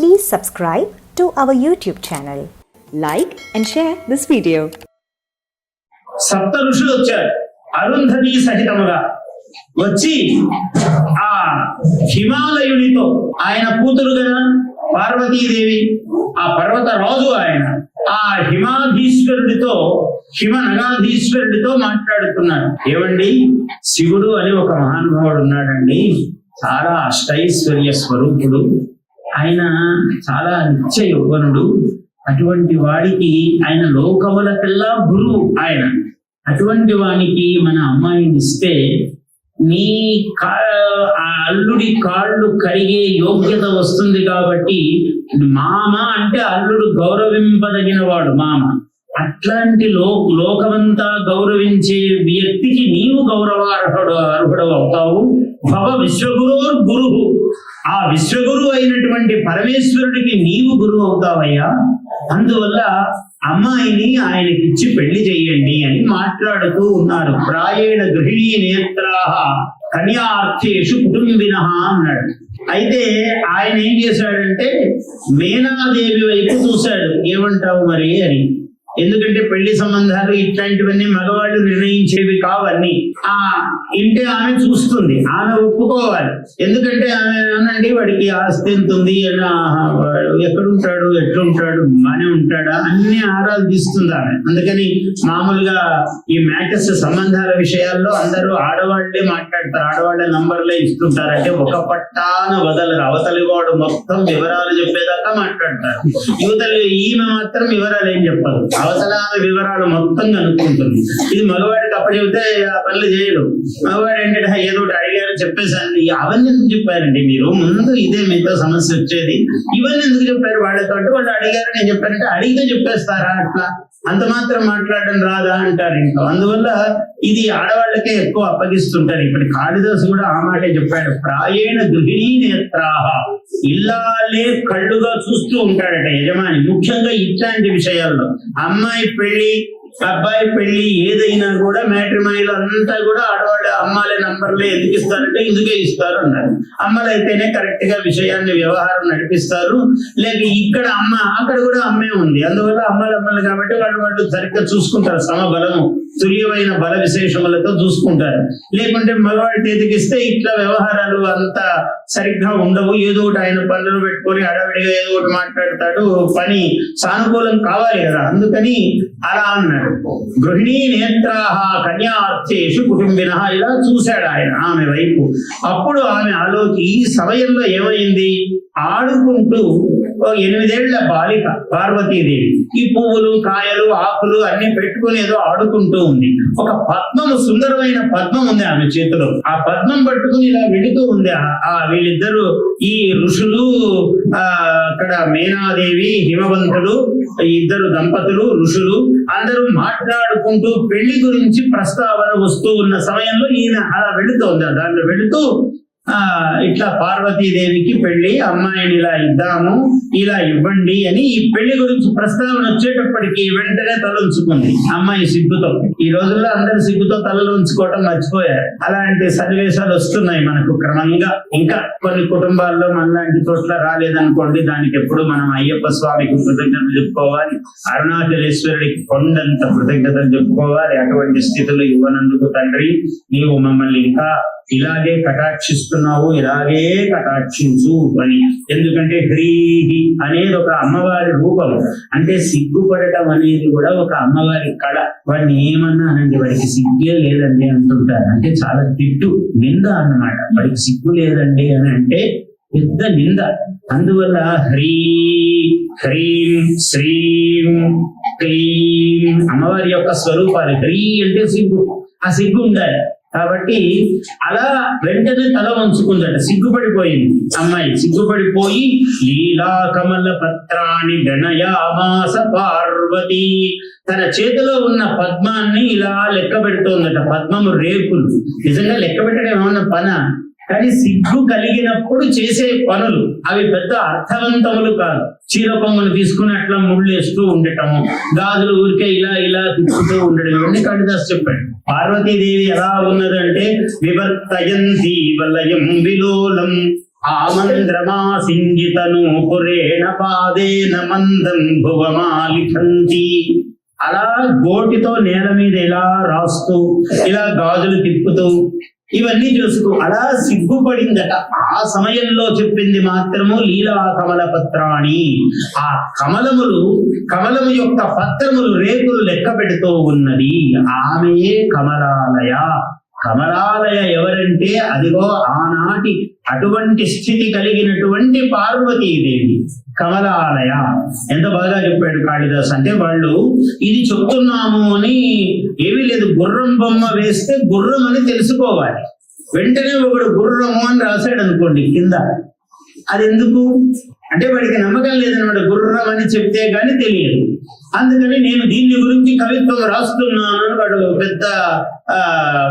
Please subscribe to our YouTube channel. Like and share this video. సప్త ఋషులు వచ్చారు. అరుంధతి సహితముగా వచ్చి ఆ హిమాలయునితో ఆయన కూతురు కదా పార్వతీదేవి ఆ పర్వత రాజు ఆయన ఆ హిమాధీశ్వరుడితో హిమ నగాధీశ్వరుడితో మాట్లాడుతున్నాడు. ఏమండి? శివుడు అని ఒక మహానుభావుడు ఉన్నాడండి. చాలా అష్టైశ్వర్య స్వరూపుడు. ఆయన చాలా నిత్య యౌవనుడు. అటువంటి వాడికి ఆయన లోకములకెల్లా గురువు ఆయన. అటువంటి వానికి మన అమ్మాయిని ఇస్తే నీ కా ఆ అల్లుడి కాళ్ళు కరిగే యోగ్యత వస్తుంది కాబట్టి మామ అంటే అల్లుడు గౌరవింపదగిన వాడు మామ. అట్లాంటి లో లోకమంతా గౌరవించే వ్యక్తికి నీవు గౌరవార్హుడు అర్హుడు అవుతావు. భవ విశ్వగురు గురువు. ఆ విశ్వగురు అయినటువంటి పరమేశ్వరుడికి నీవు గురువు అవుతావయ్యా. అందువల్ల అమ్మాయిని ఆయనకిచ్చి పెళ్ళి చేయండి అని మాట్లాడుతూ ఉన్నారు. ప్రాయేణ గృహిణీ నేత్రాహ కన్యార్థేషు కుటుంబిన అన్నాడు. అయితే ఆయన ఏం చేశాడంటే మేనాదేవి వైపు చూశాడు. ఏమంటావు మరి అని. ఎందుకంటే పెళ్ళి సంబంధాలు ఇట్లాంటివన్నీ మగవాళ్ళు నిర్ణయించేవి కావన్నీ. ఆ. ఇంటి ఆమె చూస్తుంది ఆమె ఒప్పుకోవాలి. ఎందుకంటే ఆమె అనండి వాడికి ఆస్తి ఎంత ఉంది ఎక్కడుంటాడు ఎట్లుంటాడు బానే ఉంటాడా అన్ని ఆరాలు తీస్తుంది ఆమె. అందుకని మామూలుగా ఈ మ్యాటర్స్ సంబంధాల విషయాల్లో అందరూ ఆడవాళ్ళే మాట్లాడతారు ఆడవాళ్ళే నంబర్లే ఇస్తుంటారు. అంటే ఒక పట్టాన వదలరు అవతలి వాడు మొత్తం వివరాలు చెప్పేదాకా మాట్లాడతారు. యువతలు ఈమె మాత్రం వివరాలు ఏం చెప్పదు. అవసరాల వివరాలు మొత్తం కనుక్కుంటుంది. ఇది మగవాడికి అప్పుడు చెబితే ఆ పనులు చేయడు. మగవాడు ఏంటంటే ఏదో ఒకటి అడిగారు చెప్పేసాను అవన్నీ ఎందుకు చెప్పారండి మీరు? ముందు ఇదే మీతో సమస్య వచ్చేది. ఇవన్నీ ఎందుకు చెప్పారు? వాళ్ళతో అంటే వాళ్ళు అడిగారు నేను చెప్పానంటే అడిగితే చెప్పేస్తారా? అట్లా. అంత మాత్రం మాట్లాడడం రాదా అంటారు ఇంకా. అందువల్ల ఇది ఆడవాళ్ళకే ఎక్కువ అప్పగిస్తుంటారు. ఇప్పుడు కాళిదాసు కూడా ఆ మాటే చెప్పాడు ప్రాయేణ గృహిణీ నేత్రాహ. ఇల్లాలే కళ్ళుగా చూస్తూ ఉంటాడట యజమాని. ముఖ్యంగా ఇట్లాంటి విషయాల్లో. అమ్మాయి పెళ్ళి అబ్బాయి పెళ్ళి ఏదైనా కూడా మ్యాట్రిమోనీలో అంతా కూడా ఆడవాళ్ళ అమ్మాలే నంబర్లే ఎందుకు ఇస్తారంటే ఇందుకే ఇస్తారు అన్నారు. అమ్మలు అయితేనే కరెక్ట్గా విషయాన్ని వ్యవహారం నడిపిస్తారు. లేక ఇక్కడ అమ్మ అక్కడ కూడా అమ్మే ఉంది. అందువల్ల అమ్మాయిలు అమ్మలు కాబట్టి వాళ్ళు వాళ్ళు సరిగ్గా చూసుకుంటారు. సమబలము తుల్యమైన బల విశేషములతో చూసుకుంటారు. లేకుంటే మగవాడి చేతికిస్తే ఇట్లా వ్యవహారాలు అంత సరిగ్గా ఉండవు. ఏదో ఒకటి ఆయన పనులు పెట్టుకొని అడవిడిగా ఏదో ఒకటి మాట్లాడతాడు. పని సానుకూలం కావాలి కదా. అందుకని అలా అన్నాడు గృహిణీ నేత్రాహ కన్యార్థేషు కుటుంబిన ఇలా చూశాడు ఆయన ఆమె వైపు. అప్పుడు ఆమె ఆలోచి ఈ సమయంలో ఏమైంది? ఆడుకుంటూ ఎనిమిదేళ్ళ బాలిక పార్వతీదేవి. ఈ పువ్వులు కాయలు ఆకులు అన్ని పెట్టుకుని ఏదో ఆడుకుంటూ ఉంది. ఒక పద్మము సుందరమైన పద్మం ఉంది ఆమె చేతిలో. ఆ పద్మం పట్టుకుని ఇలా వెళుతూ ఉంది. ఆ- వీళ్ళిద్దరు ఈ ఋషులు ఆ అక్కడ మేనాదేవి హిమవంతులు ఇద్దరు దంపతులు ఋషులు అందరూ మాట్లాడుకుంటూ పెళ్ళి గురించి ప్రస్తావన వస్తూ ఉన్న సమయంలో ఈయన అలా వెళుతోంది దాంట్లో వెళుతూ ఇట్లా పార్వతీదేవికి పెళ్ళి అమ్మాయిని ఇలా ఇద్దాము ఇలా ఇవ్వండి అని ఈ పెళ్ళి గురించి ప్రస్తావన వచ్చేటప్పటికి వెంటనే తలంచుకుంది అమ్మాయి సిగ్గుతో. ఈ రోజుల్లో అందరు సిగ్గుతో తలలు ఉంచుకోవటం మర్చిపోయారు. అలాంటి సన్నివేశాలు వస్తున్నాయి మనకు క్రమంగా. ఇంకా కొన్ని కుటుంబాల్లో మనలాంటి చోట్ల రాలేదనుకోండి దానికి ఎప్పుడు మనం అయ్యప్ప స్వామికి కృతజ్ఞతలు చెప్పుకోవాలి అరుణాచలేశ్వరుడికి కొండంత కృతజ్ఞతలు చెప్పుకోవాలి అటువంటి స్థితులు ఇవ్వనందుకు తండ్రి నీవు మమ్మల్ని ఇంకా ఇలాగే కటాక్షిస్తున్నావు ఇలాగే కటాక్షించు అని. ఎందుకంటే హ్రీహి అనేది ఒక అమ్మవారి రూపం. అంటే సిగ్గుపడటం అనేది కూడా ఒక అమ్మవారి కళ. వాడిని ఏమన్నా అనండి వాడికి సిగ్గే లేదండి అంటుంటారు. అంటే చాలా తిట్టు నింద అన్నమాట. వాడికి సిగ్గు లేదండి అని అంటే పెద్ద నింద. అందువల్ల హ్రీ హ్రీం శ్రీం క్లీం అమ్మవారి యొక్క స్వరూపాలు. హ్రీ అంటే సిగ్గు. ఆ సిగ్గు ఉండాలి. కాబట్టి అలా వెంటనే తల వంచుకుందట. సిగ్గుపడిపోయింది. అమ్మాయి సిగ్గుపడిపోయి లీలా కమల పత్రాన్ని గణయామాస పార్వతి తన చేతిలో ఉన్న పద్మాన్ని ఇలా లెక్క పెడుతోందట. పద్మము రేకులు. నిజంగా లెక్క పెట్టడం ఏమన్నా పన? కానీ సిగ్గు కలిగినప్పుడు చేసే పనులు. అవి పెద్ద అర్థవంతములు కాదు. చీర పొంగులు తీసుకుని అట్లా ముళ్ళేస్తూ ఉండటము. గాజులు ఊరికే ఇలా ఇలా తిప్పుతూ ఉండడం. ఇవన్నీ కాళిదాస్ చెప్పాడు. పార్వతీదేవి ఎలా ఉన్నదంటే వివర్తయంతి వలయం విలోలం. ఆమంద్రమా పాదేన మందం భువమాలిఖంతి. అలా గోటితో నేల మీద ఇలా రాస్తూ ఇలా గాజులు తిప్పుతూ ఇవన్నీ చూసుకో అలా సిగ్గుపడిందట. ఆ సమయంలో చెప్పింది మాత్రము లీలా కమల పత్రాణి ఆ కమలములు కమలము యొక్క పత్రములు రేకులు లెక్క పెడుతూ ఉన్నది. ఆమెయే కమలాలయ. కమలాలయ ఎవరంటే అదిగో ఆనాటి అటువంటి స్థితి కలిగినటువంటి పార్వతీదేవి కమలాలయ. ఎంత బాగా చెప్పాడు కాళిదాస్ అంటే వాళ్ళు ఇది చెప్తున్నాము అని ఏమీ లేదు గుర్రం బొమ్మ వేస్తే గుర్రం అని తెలుసుకోవాలి. వెంటనే ఒకడు గుర్రము అని రాశాడు అనుకోండి కింద. అది ఎందుకు అంటే వాడికి నమ్మకం లేదన్నమాట. గుర్రం అని చెప్తే కానీ తెలియదు. అందుకని నేను దీన్ని గురించి కవిత్వం రాస్తున్నాను అని వాడు పెద్ద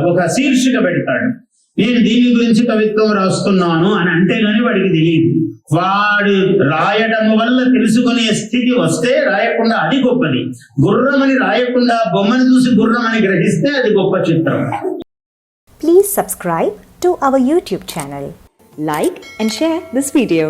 ఒక శీర్షిక పెడతాడు. నేను దీని గురించి కవిత్వం రాస్తున్నాను అని అంటే గాని వాడికి తెలియదు. వాడు రాయడం వల్ల తెలుసుకునే స్థితి వస్తే రాయకుండా అది గొప్పది. గుర్రమని రాయకుండా బొమ్మని చూసి గుర్రమని గ్రహిస్తే అది గొప్ప చిత్రం. Please subscribe to our YouTube channel like and share this video